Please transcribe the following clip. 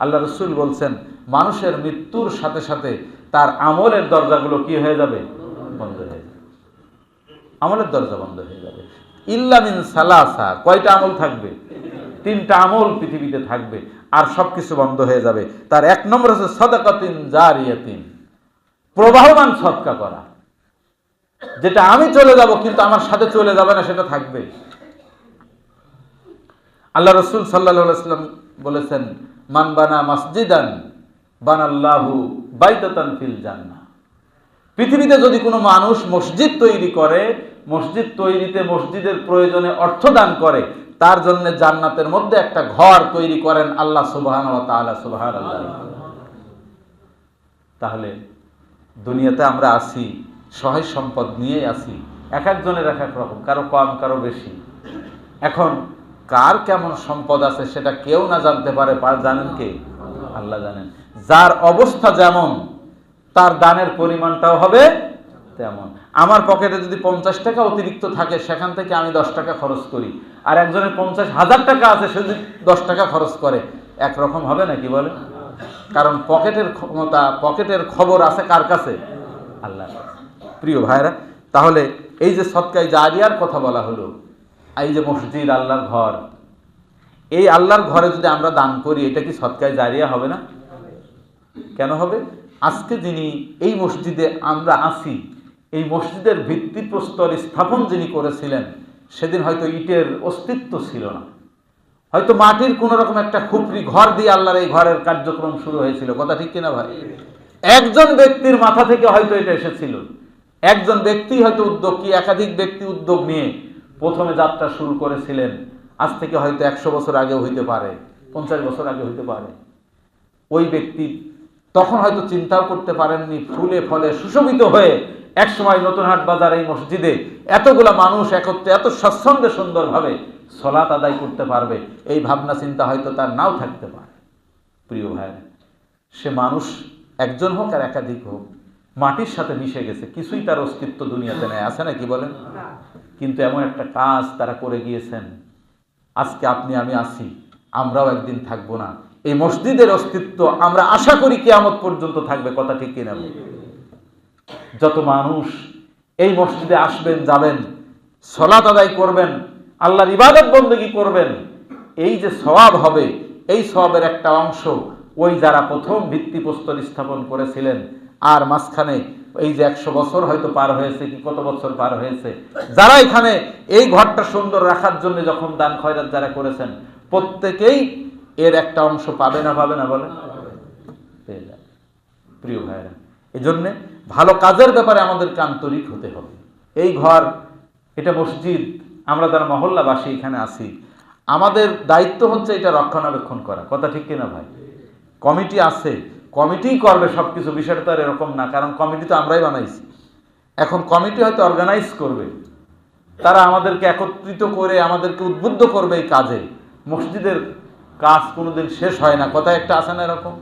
আল্লাহ রসুল বলছেন, মানুষের মৃত্যুর সাথে সাথে তার আমলের দরজাগুলো কি হয়ে যাবে? বন্ধ হয়ে যাবে। আমলের দরজা বন্ধ হয়ে যাবে। ইল্লামিন সালাসা, কয়টা আমল থাকবে? তিনটা আমল পৃথিবীতে থাকবে আর সব কিছু বন্ধ হয়ে যাবে। তার এক নম্বর হচ্ছে সদাকাতিন জারিয়াতিন, প্রবাহমান সৎকা করা। যেটা আমি চলে যাব কিন্তু আমার সাথে চলে যাবে না, সেটা থাকবে। আল্লাহ রসুল সাল্লাহাম বলেছেন মান বানা মসজিদান, বানাল্লাহু বাইতাতান ফিল জান্না পৃথিবীতে যদি কোনো মানুষ মসজিদ তৈরি করে, মসজিদ তৈরিতে মসজিদের প্রয়োজনে অর্থ দান করে, তার জন্য জান্নাতের মধ্যে একটা ঘর তৈরি করেন আল্লাহ সুবাহান সুবাহান তাহলে দুনিয়াতে আমরা আসি সহায় সম্পদ নিয়েই আসি এক একজনের এক এক রকম, কারও কম, কারও বেশি। এখন কার কেমন সম্পদ আছে সেটা কেউ না জানতে পারে জানেন কে? আল্লাহ জানেন। যার অবস্থা যেমন, তার দানের পরিমাণটাও হবে তেমন। আমার পকেটে যদি পঞ্চাশ টাকা অতিরিক্ত থাকে, সেখান থেকে আমি দশ টাকা খরচ করি। আর একজনের পঞ্চাশ হাজার টাকা আছে, সে যদি দশ টাকা খরচ করে, একরকম হবে নাকি বলে কারণ পকেটের ক্ষমতা, পকেটের খবর আছে কার কাছে? আল্লাহ প্রিয় ভাইরা, তাহলে এই যে সৎকাই জারিয়ার কথা বলা হলো এই যে মসজিদ, আল্লাহর ঘর। এই আল্লাহর ঘরে যদি আমরা দান করি, এটা কি সৎকায় জারিয়া হবে না? কেন হবে? আজকে যিনি এই মসজিদে আমরা আসি এই মসজিদের ভিত্তিপ্রস্তর স্থাপন যিনি করেছিলেন, সেদিন হয়তো ইটের অস্তিত্ব ছিল না। হয়তো মাটির কোনো রকম একটা খুপড়ি ঘর দিয়ে আল্লাহর এই ঘরের কার্যক্রম শুরু হয়েছিল। কথা ঠিক কিনা ভাই? একজন ব্যক্তির মাথা থেকে হয়তো এটা এসেছিল। একজন ব্যক্তি হয়তো উদ্যোগ কি একাধিক ব্যক্তি উদ্যোগ নিয়ে প্রথমে যাত্রা শুরু করেছিলেন। আজ থেকে হয়তো একশো বছর আগে হইতে পারে, পঞ্চাশ বছর আগে হইতে পারে। ওই ব্যক্তি তখন হয়তো চিন্তাও করতে পারেননি, ফুলে ফলে সুশোভিত হয়ে একসময় নতুন হাট বাজার এই মসজিদে এতগুলা মানুষ একত্রে, এত স্বাচ্ছন্দ্যে সুন্দরভাবে সলাত আদায় করতে পারবে, এই ভাবনা চিন্তা হয়তো তার নাও থাকতে পারে। প্রিয় ভাই সে মানুষ একজন হোক আর একাধিক হোক মাটির সাথে মিশে গেছে, কিছুই তার অস্তিত্ব দুনিয়াতে নেই। আছে না কি বলেন? কিন্তু এমন একটা কাজ তারা করে গিয়েছেন, আজকে আপনি আমি আসি আমরাও একদিন থাকব না। এই মসজিদের অস্তিত্ব আমরা আশা করি কেয়ামত পর্যন্ত থাকবে, কথা ঠিক কিনা যত মানুষ এই মসজিদে আসবেন, যাবেন, সলাত আদায় করবেন, আল্লাহর ইবাদত বন্দী করবেন, এই যে সওয়াব হবে, এই সওয়াবের একটা অংশ, ওই যারা প্রথম ভিত্তিপ্রস্তর স্থাপন করেছিলেন আর মাঝখানে এই যে একশো বছর হয়তো পার হয়েছে কি কত বছর পার হয়েছে? যারা এখানে এই ঘরটা সুন্দর রাখার জন্য যখন দান খয়রাত যারা করেছেন, প্রত্যেকেই এর একটা অংশ পাবে না পাবে না বলে? প্রিয় ভাইরা এই জন্যে ভালো কাজের ব্যাপারে আমাদেরকে আন্তরিক হতে হবে। এই ঘর, এটা মসজিদ, আমরা যারা মহল্লাবাসী এখানে আছি, আমাদের দায়িত্ব হচ্ছে এটা রক্ষণাবেক্ষণ করা। কথা ঠিক কিনা ভাই? কমিটি আছে কমিটিই করবে সব কিছু বিষয়টা তো আর এরকম না, কারণ কমিটি তো আমরাই বানাইছি। এখন কমিটি হয়তো অর্গানাইজ করবে। তারা আমাদেরকে একত্রিত করে আমাদেরকে উদ্বুদ্ধ করবে এই কাজে। মসজিদের কাজ কোনোদিন শেষ হয় না। কথা একটা আছে না এরকম?